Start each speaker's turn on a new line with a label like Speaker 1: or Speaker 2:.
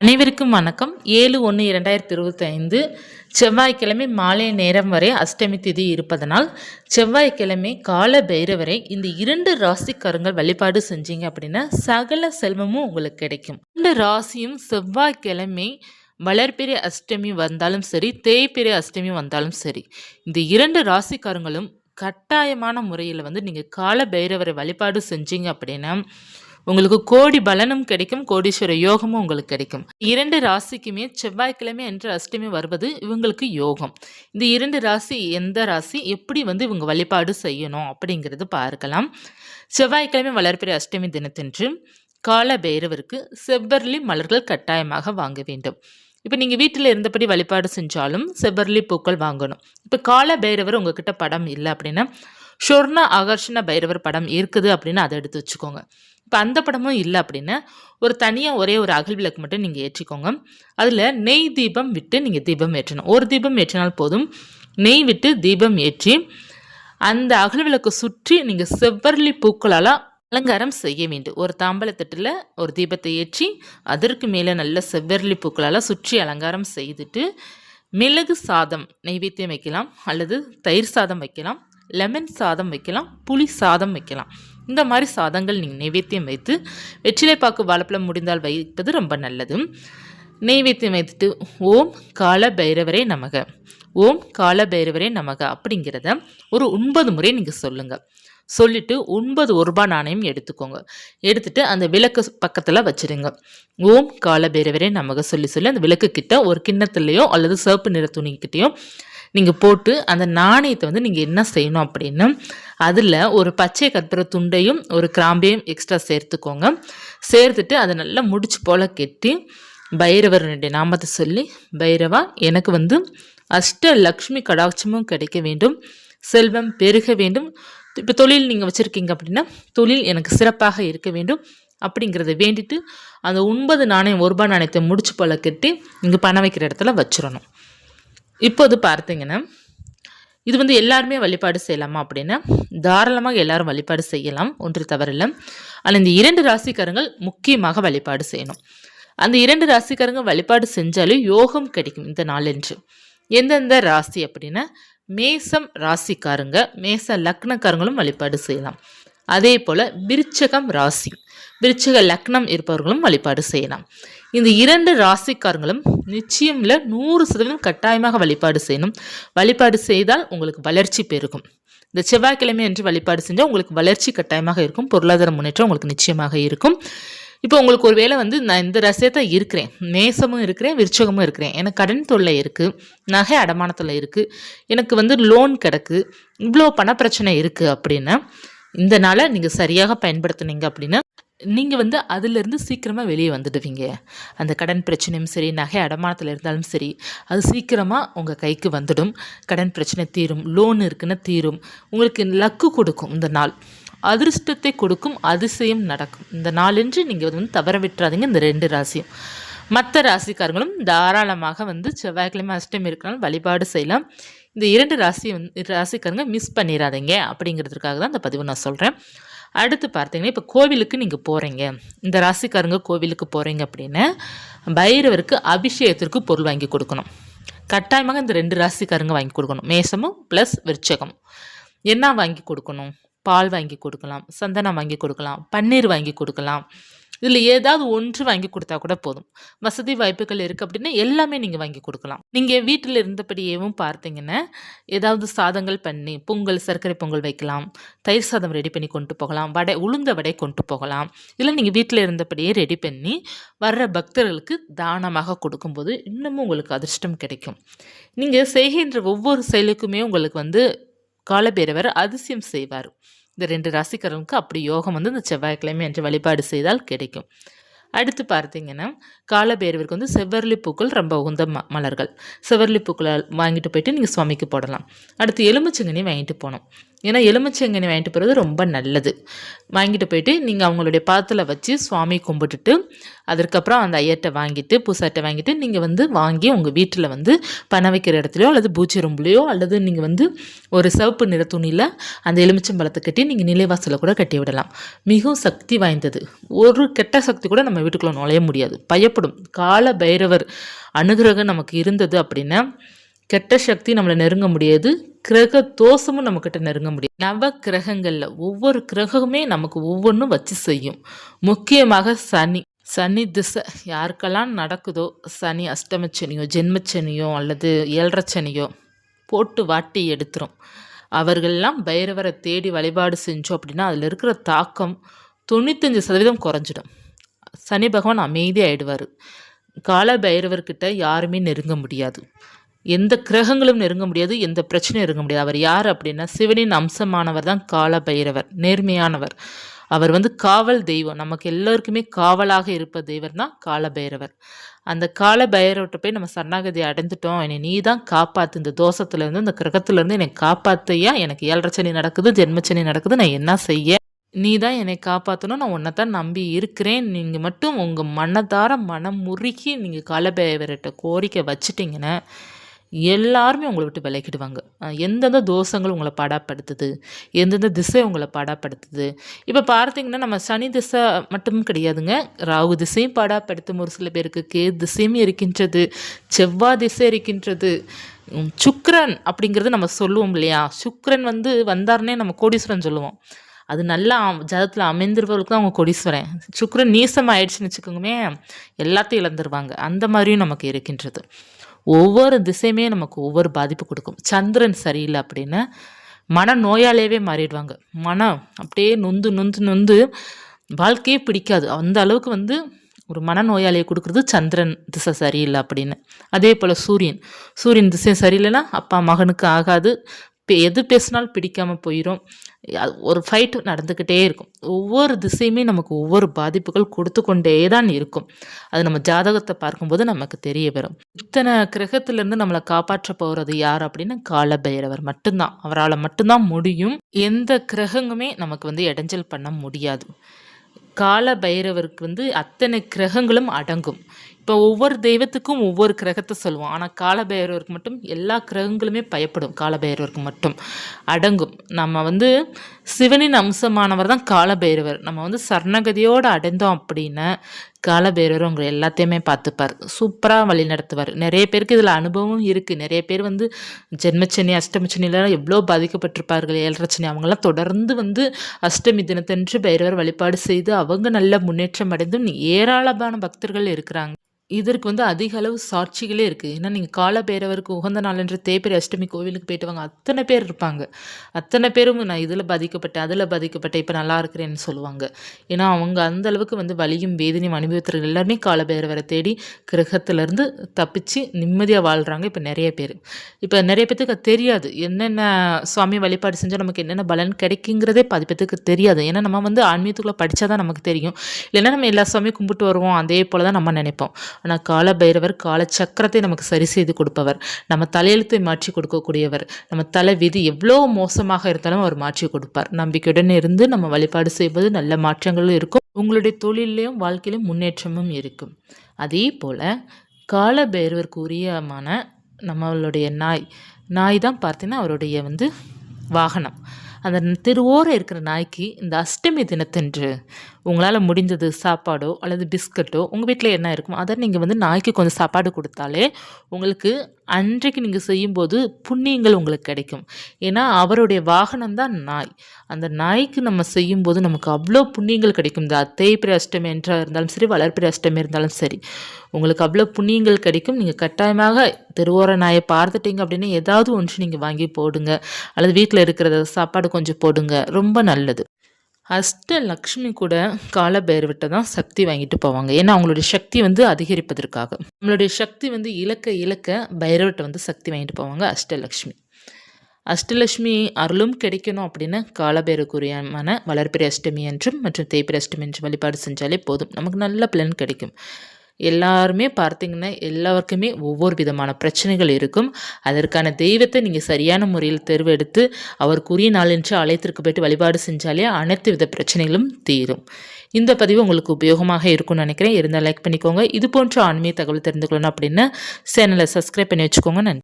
Speaker 1: அனைவருக்கும் வணக்கம். ஏழு ஒன்று இரண்டாயிரத்தி இருபத்தி ஐந்து செவ்வாய்க்கிழமை மாலை நேரம் வரை அஷ்டமி திதி இருப்பதனால் செவ்வாய்க்கிழமை கால பைரவரை இந்த இரண்டு ராசிக்காரங்கள் வழிபாடு செஞ்சீங்க அப்படின்னா சகல செல்வமும் உங்களுக்கு கிடைக்கும். இந்த ராசியும் செவ்வாய்க்கிழமை வளர்பிறை அஷ்டமி வந்தாலும் சரி தேய்பிறை அஷ்டமி வந்தாலும் சரி இந்த இரண்டு ராசிக்காரங்களும் கட்டாயமான முறையில் வந்து நீங்கள் கால பைரவரை வழிபாடு செஞ்சீங்க அப்படின்னா உங்களுக்கு கோடி பலனும் கிடைக்கும் கோடீஸ்வர யோகமும் உங்களுக்கு கிடைக்கும். இரண்டு ராசிக்குமே செவ்வாய்க்கிழமை என்று அஷ்டமி வருவது இவங்களுக்கு யோகம். இந்த இரண்டு ராசி எந்த ராசி எப்படி வந்து இவங்க வழிபாடு செய்யணும் அப்படிங்கிறது பார்க்கலாம். செவ்வாய்க்கிழமை வளர்ப்பிற அஷ்டமி தினத்தன்று கால பைரவருக்கு செவ்வர்லி மலர்கள் கட்டாயமாக வாங்க வேண்டும். இப்போ நீங்கள் வீட்டில் இருந்தபடி வழிபாடு செஞ்சாலும் செவ்வர்லி பூக்கள் வாங்கணும். இப்போ கால பைரவர் உங்ககிட்ட படம் இல்லை அப்படின்னா ஷொர்ண ஆகர்ஷண பைரவர் படம் இருக்குது அப்படின்னு அதை எடுத்து வச்சுக்கோங்க. இப்போ அந்த படமும் இல்லை அப்படின்னா ஒரு தனியாக ஒரே ஒரு அகல் விளக்கு மட்டும் நீங்கள் ஏற்றிக்கோங்க. அதில் நெய் தீபம் விட்டு நீங்கள் தீபம் ஏற்றணும். ஒரு தீபம் ஏற்றினால் போதும். நெய் விட்டு தீபம் ஏற்றி அந்த அகல் விளக்கு சுற்றி நீங்கள் செவ்வரளி பூக்களால் அலங்காரம் செய்ய வேண்டும். ஒரு தாம்பலத்தட்டில் ஒரு தீபத்தை ஏற்றி அதற்கு மேலே நல்ல செவ்வரளி பூக்களால் சுற்றி அலங்காரம் செய்துட்டு மிளகு சாதம் நைவேத்தியம் வைக்கலாம் அல்லது தயிர் சாதம் வைக்கலாம். லெமன் சாதம் வைக்கலாம் புளி சாதம் வைக்கலாம். இந்த மாதிரி சாதங்கள் நீங்கள் நைவேத்தியம் வைத்து வெற்றிலைப்பாக்கு வாழைப்பழம் முடிந்தால் வைப்பது ரொம்ப நல்லது. நெய்வேத்தியம் வைத்துட்டு ஓம் கால பைரவரே நமக. ஓம் கால பைரவரே நமக அப்படிங்கிறத ஒரு ஒன்பது முறை நீங்கள் சொல்லுங்கள் சொல்லிட்டு ஒன்பது ஒரு ரூபாய் நாணயம் எடுத்துக்கோங்க. எடுத்துட்டு அந்த விளக்கு பக்கத்தில் வச்சிருங்க. ஓம் கால பைரவரே நமக. சொல்லி சொல்லி அந்த விளக்கு கிட்ட ஒரு கிண்ணத்துலேயோ அல்லது சிவப்பு நிற துணிக்கிட்டேயோ நீங்கள் போட்டு அந்த நாணயத்தை வந்து நீங்கள் என்ன செய்யணும் அப்படின்னா அதில் ஒரு பச்சை கற்பூர துண்டையும் ஒரு கிராம்பையும் எக்ஸ்ட்ரா சேர்த்துக்கோங்க. சேர்த்துட்டு அதை நல்லா முடிச்சு போல் கெட்டி பைரவரனுடைய நாமத்தை சொல்லி பைரவா எனக்கு வந்து அஷ்ட லக்ஷ்மி கடாட்சமும் கிடைக்க வேண்டும். செல்வம் பெருக வேண்டும். இப்போ தொழில் நீங்கள் வச்சுருக்கீங்க அப்படின்னா தொழில் எனக்கு சிறப்பாக இருக்க வேண்டும். அப்படிங்கிறத வேண்டிட்டு அந்த ஒன்பது நாணயம் ஒரு ரூபாய் நாணயத்தை முடிச்சு போல கட்டி இங்கே பணம் வைக்கிற இடத்துல வச்சிடணும். இப்போது பார்த்தீங்கன்னா இது வந்து எல்லாருமே வழிபாடு செய்யலாமா அப்படின்னா தாராளமாக எல்லாரும் வழிபாடு செய்யலாம். ஒன்று தவறில்லை. ஆனால் இந்த இரண்டு ராசிக்காரங்கள் முக்கியமாக வழிபாடு செய்யணும். அந்த இரண்டு ராசிக்காரங்க வழிபாடு செஞ்சாலும் யோகம் கிடைக்கும் இந்த நாளன்று. எந்தெந்த ராசி அப்படின்னா மேசம் ராசிக்காரங்க மேச லக்னக்காரங்களும் வழிபாடு செய்யலாம். அதே போல் விருச்சகம் ராசி. விருச்சக லக்னம் இருப்பவர்களும் வழிபாடு செய்யலாம். இந்த இரண்டு ராசிக்காரங்களும் நிச்சயம் இல்லை நூறு சதவீதம் கட்டாயமாக வழிபாடு செய்யணும். வழிபாடு செய்தால் உங்களுக்கு வளர்ச்சி பெருகும். இந்த செவ்வாய்க்கிழமை என்று வழிபாடு செஞ்சால் உங்களுக்கு வளர்ச்சி கட்டாயமாக இருக்கும். பொருளாதார முன்னேற்றம் உங்களுக்கு நிச்சயமாக இருக்கும். இப்போ உங்களுக்கு ஒரு வேளை வந்து நான் இந்த ரசியத்தை இருக்கிறேன். நேசமும் இருக்கிறேன் விருச்சகமும் இருக்கிறேன். எனக்கு கடன் தொல்லை இருக்குது நகை அடமானத்தில் இருக்குது எனக்கு வந்து லோன் கிடக்கு இவ்வளோ பண பிரச்சனை இருக்குது அப்படின்னா இந்த நாளை நீங்கள் சரியாக பயன்படுத்துனீங்க அப்படின்னா நீங்கள் வந்து அதிலிருந்து சீக்கிரமாக வெளியே வந்துடுவீங்க. அந்த கடன் பிரச்சனையும் சரி நகை அடமானத்தில் இருந்தாலும் சரி அது சீக்கிரமாக உங்கள் கைக்கு வந்துடும். கடன் பிரச்சனை தீரும் லோன் இருக்குன்னு தீரும். உங்களுக்கு லக்கு கொடுக்கும் இந்த நாள். அதிர்ஷ்டத்தை கொடுக்கும் அதிசயம் நடக்கும். இந்த நாளென்று நீங்கள் வந்து தவற விட்டுறாதீங்க இந்த ரெண்டு ராசியும். மற்ற ராசிக்காரங்களும் தாராளமாக வந்து செவ்வாய்க்கிழமை அஷ்டமி இருக்கிறனால வழிபாடு செய்யலாம். இந்த இரண்டு ராசி வந்து ராசிக்காரங்க மிஸ் பண்ணிடாதீங்க அப்படிங்கிறதுக்காக தான் இந்த பதிவு நான் சொல்கிறேன் அடுத்து பார்த்தீங்கன்னா இப்போ கோவிலுக்கு நீங்கள் போகிறீங்க இந்த ராசிக்காரங்க கோவிலுக்கு போகிறீங்க அப்படின்னு பைரவருக்கு அபிஷேகத்திற்கு பொருள் வாங்கி கொடுக்கணும். கட்டாயமாக இந்த ரெண்டு ராசிக்காரங்க வாங்கி கொடுக்கணும். மேசமும் ப்ளஸ் விருச்சகம் என்ன வாங்கி கொடுக்கணும்? பால் வாங்கி கொடுக்கலாம் சந்தனம் வாங்கி கொடுக்கலாம் பன்னீர் வாங்கி கொடுக்கலாம். இதில் ஏதாவது ஒன்று வாங்கி கொடுத்தா கூட போதும். வசதி வாய்ப்புகள் இருக்குது அப்படின்னா எல்லாமே நீங்கள் வாங்கி கொடுக்கலாம். நீங்கள் வீட்டில் இருந்தபடியேவும் பார்த்தீங்கன்னா ஏதாவது சாதங்கள் பண்ணி பொங்கல் சர்க்கரை பொங்கல் வைக்கலாம். தயிர் சாதம் ரெடி பண்ணி கொண்டு போகலாம். வடை உளுந்த வடை கொண்டு போகலாம். இல்லை நீங்கள் வீட்டில் இருந்தபடியே ரெடி பண்ணி வர்ற பக்தர்களுக்கு தானமாக கொடுக்கும்போது இன்னமும் உங்களுக்கு அதிர்ஷ்டம் கிடைக்கும். நீங்கள் செய்கின்ற ஒவ்வொரு செயலுக்குமே உங்களுக்கு வந்து காலபேரவர் அதிசயம் செய்வார். இந்த ரெண்டு ராசிக்காரனுக்கு அப்படி யோகம் வந்து இந்த செவ்வாய்க்கிழமை என்று வழிபாடு செய்தால் கிடைக்கும். அடுத்து பார்த்தீங்கன்னா காலபேரவருக்கு வந்து செவ்வரளி பூக்கள் ரொம்ப உகந்த ம மலர்கள். செவ்வரளி பூக்களை வாங்கிட்டு போயிட்டு நீங்கள் சுவாமிக்கு போடலாம். அடுத்து எலுமிச்சங்கனி வாங்கிட்டு போகணும். ஏன்னா எலுமிச்சங்கனி வாங்கிட்டு போகிறது ரொம்ப நல்லது. வாங்கிட்டு போயிட்டு நீங்கள் அவங்களுடைய பாத்தில் வச்சு சுவாமி கும்பிட்டுட்டு அதற்கப்புறம் அந்த ஐயர்கிட்ட வாங்கிட்டு பூசாட்டை வாங்கிட்டு நீங்கள் வந்து வாங்கி உங்கள் வீட்டில் வந்து பணம் வைக்கிற இடத்துலையோ அல்லது பூச்சி ரூம்லையோ அல்லது நீங்கள் வந்து ஒரு சிவப்பு நிற துணியில் அந்த எலுமிச்சம்பழத்தை கட்டி நீங்கள் நிலைவாசலில் கூட கட்டி விடலாம். மிகவும் சக்தி வாய்ந்தது. ஒரு கெட்ட சக்தி கூட நம்ம வீட்டுக்குள்ளே நுழைய முடியாது. பயப்படும். கால பைரவர் அனுகிரகம் நமக்கு இருந்தது அப்படின்னா கெட்ட சக்தி நம்மளை நெருங்க முடியாது. கிரக தோஷமும் நம்மக்கிட்ட நெருங்க முடியும் நவ கிரகங்களில் ஒவ்வொரு கிரகமுமே நமக்கு ஒவ்வொன்றும் வச்சு செய்யும். முக்கியமாக சனி. சனி திசை யாருக்கெல்லாம் நடக்குதோ சனி அஷ்டமச்சனியோ ஜென்மச்சனியோ அல்லது ஏழரச்சனியோ போட்டு வாட்டி எடுத்துரும். அவர்கள்லாம் பைரவரை தேடி வழிபாடு செஞ்சோம் அப்படின்னா அதில் இருக்கிற தாக்கம் தொண்ணூத்தஞ்சு சதவீதம் குறைஞ்சிடும். சனி பகவான் அமைதியாகிடுவார் கால பைரவர்கிட்ட யாருமே நெருங்க முடியாது. எந்த கிரகங்களும் நெருங்க முடியாது எந்த பிரச்சனையும் நெருங்க முடியாது. அவர் யார் அப்படின்னா சிவனின் அம்சமானவர் தான் கால பைரவர் நேர்மையானவர். அவர் வந்து காவல் தெய்வம். நமக்கு எல்லோருக்குமே காவலாக இருப்ப தெய்வர் தான் கால பைரவர் அந்த கால பைரவர்கிட்ட போய் நம்ம சரணாகதி அடைந்துட்டோம். என்னை நீ தான் காப்பாற்று இந்த தோஷத்துலேருந்து இந்த கிரகத்துலேருந்து என்னை காப்பாத்தையா எனக்கு ஏழரச்சனி நடக்குது ஜென்மச்சனி நடக்குது. நான் என்ன செய்ய? நீ தான் என்னை காப்பாற்றணும் நான் உன்னை தான் நம்பி இருக்கிறேன். நீங்கள் மட்டும் உங்கள் மனதார மனம் முறுக்கி நீங்கள் காலபைரவர்கிட்ட கோரிக்கை வச்சுட்டிங்கன்னா எல்லாருமே உங்களை விட்டு விலகிடுவாங்க. எந்தெந்த தோஷங்கள் உங்களை பாடாப்படுத்துது? எந்தெந்த திசை உங்களை பாடாப்படுத்துது? இப்போ பார்த்தீங்கன்னா நம்ம சனி திசை மட்டும் கிடையாதுங்க. ராகு திசையும் பாடாப்படுத்தும் ஒரு சில பேருக்கு. கே திசையும் இருக்கின்றது. செவ்வாய் திசை இருக்கின்றது. சுக்ரன் அப்படிங்கிறது நம்ம சொல்லுவோம் இல்லையா? சுக்ரன் வந்து வந்தார்னே நம்ம கோடீஸ்வரன் சொல்லுவோம். அது நல்லா ஜாதத்தில் அமைந்திருப்பவர்களுக்கு தான் அவங்க கொடீஸ்வரன். சுக்ரன் நீசம் ஆயிடுச்சுன்னு வச்சுக்கோங்கமே எல்லாத்தையும் இழந்துருவாங்க. அந்த மாதிரியும் நமக்கு இருக்கின்றது. ஒவ்வொரு திசையுமே நமக்கு ஒவ்வொரு பாதிப்பு கொடுக்கும். சந்திரன் சரியில்லை அப்படின்னு மன நோயாளியாகவே மாறிடுவாங்க. மனம் அப்படியே நொந்து நொந்து நொந்து வாழ்க்கையே பிடிக்காது. அந்த அளவுக்கு வந்து ஒரு மனநோயாளியை கொடுக்குறது சந்திரன் திசை சரியில்லை அப்படின்னு. அதே போல் சூரியன். சூரியன் திசை சரியில்லைன்னா அப்பா மகனுக்கு ஆகாது. எது பேசினாலும் பிடிக்காமல் போயிடும் ஒரு ஃபைட் நடந்துக்கிட்டே இருக்கும். ஒவ்வொரு திசையுமே நமக்கு ஒவ்வொரு பாதிப்புகள் கொடுத்து கொண்டே தான் இருக்கும். அது நம்ம ஜாதகத்தை பார்க்கும்போது நமக்கு தெரிய வரும். இத்தனை கிரகத்திலேருந்து நம்மளை காப்பாற்ற போகிறது யார் அப்படின்னு கால பைரவர் மட்டும்தான். அவரால் மட்டும்தான் முடியும். எந்த கிரகங்குமே நமக்கு வந்து இடைஞ்சல் பண்ண முடியாது. கால பைரவருக்கு வந்து அத்தனை கிரகங்களும் அடங்கும். இப்போ ஒவ்வொரு தெய்வத்துக்கும் ஒவ்வொரு கிரகத்தை சொல்லுவோம். ஆனால் காலபைரவருக்கு மட்டும் எல்லா கிரகங்களுமே பயப்படும். காலபைரவருக்கு மட்டும் அடங்கும். நம்ம வந்து சிவனின் அம்சமானவர் தான் காலபைரவர். நம்ம வந்து சரணகதியோடு அடைந்தோம் அப்படின்னா காலபைரவர் உங்களை எல்லாத்தையுமே பார்த்துப்பார். சூப்பராக வழி நடத்துவார். நிறைய பேருக்கு இதில் அனுபவம் இருக்குது நிறைய பேர் வந்து ஜென்மச்சனி அஷ்டமச்சனிலாம் எவ்வளோ பாதிக்கப்பட்டிருப்பார்கள் ஏழரச்சனி அவங்களாம் தொடர்ந்து வந்து அஷ்டமி தினத்தன்று பைரவர் வழிபாடு செய்து அவங்க நல்ல முன்னேற்றம் அடைந்தும் ஏராளமான பக்தர்கள் இருக்கிறாங்க. இதற்கு வந்து அதிக அளவு சாட்சிகளே இருக்குது ஏன்னா நீங்கள் காலபேரவருக்கு உகந்த நாள் என்று தேய்பிரி அஷ்டமி கோவிலுக்கு போயிட்டு வாங்க அத்தனை பேர் இருப்பாங்க. அத்தனை பேரும் நான் இதில் பாதிக்கப்பட்டேன் அதில் பாதிக்கப்பட்டேன் இப்போ நல்லா இருக்கிறேன்னு சொல்லுவாங்க. ஏன்னா அவங்க அந்த அளவுக்கு வந்து வலியும் வேதனையும் அனுபவித்தவர்கள் எல்லாருமே காலபேரவரை தேடி கிரகத்திலேருந்து தப்பிச்சு நிம்மதியாக வாழ்கிறாங்க இப்போ நிறைய பேர். இப்போ நிறைய பேத்துக்கு அது தெரியாது. என்னென்ன சுவாமி வழிபாடு செஞ்சால் நமக்கு என்னென்ன பலன் கிடைக்குங்கிறதே பாதி பேத்துக்கு தெரியாது. ஏன்னா நம்ம வந்து ஆன்மீகத்துக்குள்ளே படித்தா தான் நமக்கு தெரியும். இல்லைன்னா நம்ம எல்லா சுவாமியும் கும்பிட்டு வருவோம். அதே போல் தான் நம்ம நினைப்போம். ஆனால் கால பைரவர் கால சக்கரத்தை நமக்கு சரி செய்து கொடுப்பவர். நம்ம தலையெழுத்தை மாற்றி கொடுக்கக்கூடியவர். நம்ம தலை விதி எவ்வளோ மோசமாக இருந்தாலும் அவர் மாற்றி கொடுப்பார். நம்பிக்கையுடன் இருந்து நம்ம வழிபாடு செய்வது நல்ல மாற்றங்களும் இருக்கும். உங்களுடைய தொழிலையும் வாழ்க்கையிலும் முன்னேற்றமும் இருக்கும். அதே போல் கால பைரவருக்கு உரியமான நம்மளுடைய நாய். நாய் தான் பார்த்தீங்கன்னா அவருடைய வந்து வாகனம். அந்த தெருவோரம் இருக்கிற நாய்க்கு இந்த அஷ்டமி தினத்தன்று உங்களால் முடிந்தது சாப்பாடோ அல்லது பிஸ்கட்டோ உங்கள் வீட்டில் என்ன இருக்கும் அதை நீங்கள் வந்து நாய்க்கு கொஞ்சம் சாப்பாடு கொடுத்தாலே உங்களுக்கு அன்றைக்கு நீங்கள் செய்யும்போது புண்ணியங்கள் உங்களுக்கு கிடைக்கும். ஏன்னா அவருடைய வாகனம் தான் நாய். அந்த நாய்க்கு நம்ம செய்யும்போது நமக்கு அவ்வளோ புண்ணியங்கள் கிடைக்கும். இந்த தேய்பிரி அஷ்டமி என்றாக இருந்தாலும் சரி வளர்ப்பிரி அஷ்டமி இருந்தாலும் சரி. உங்களுக்கு அவ்வளோ புண்ணியங்கள் கிடைக்கும். நீங்கள் கட்டாயமாக தெருவோர நாயை பார்த்துட்டீங்க அப்படின்னு ஏதாவது ஒன்று நீங்கள் வாங்கி போடுங்க. அல்லது வீட்டில் இருக்கிறத சாப்பாடு கொஞ்சம் போடுங்க. ரொம்ப நல்லது. அஷ்டலக்ஷ்மி கூட காலபைரவர்கிட்ட தான் சக்தி வாங்கிட்டு போவாங்க. ஏன்னா அவங்களுடைய சக்தி வந்து அதிகரிப்பதற்காக. நம்மளுடைய சக்தி வந்து இலக்க இலக்க பைரவட்ட வந்து சக்தி வாங்கிட்டு போவாங்க அஷ்டலக்ஷ்மி அஷ்டலட்சுமி அருளும் கிடைக்கணும் அப்படின்னு காலபேருக்குரியமான வளர்பிறை அஷ்டமி என்றும் மற்றும் தேய்பிறை அஷ்டமி என்றும் வழிபாடு செஞ்சாலே போதும். நமக்கு நல்ல பலன் கிடைக்கும். எல்லாருமே பார்த்தீங்கன்னா எல்லாருக்குமே ஒவ்வொரு விதமான பிரச்சனைகள் இருக்கும். அதற்கான தெய்வத்தை நீங்கள் சரியான முறையில் தேர்வெடுத்து அவருக்குரிய நாளென்று ஆலயத்திற்கு போயிட்டு வழிபாடு செஞ்சாலே அனைத்து வித பிரச்சனைகளும் தீரும். இந்த பதிவு உங்களுக்கு உபயோகமாக இருக்கும்னு நினைக்கிறேன். இருந்தால் லைக் பண்ணிக்கோங்க. இது போன்ற ஆன்மீக தகவல் தெரிந்துக்கணும் அப்படின்னு சேனலை சப்ஸ்கிரைப் பண்ணி வச்சுக்கோங்க. நன்றி.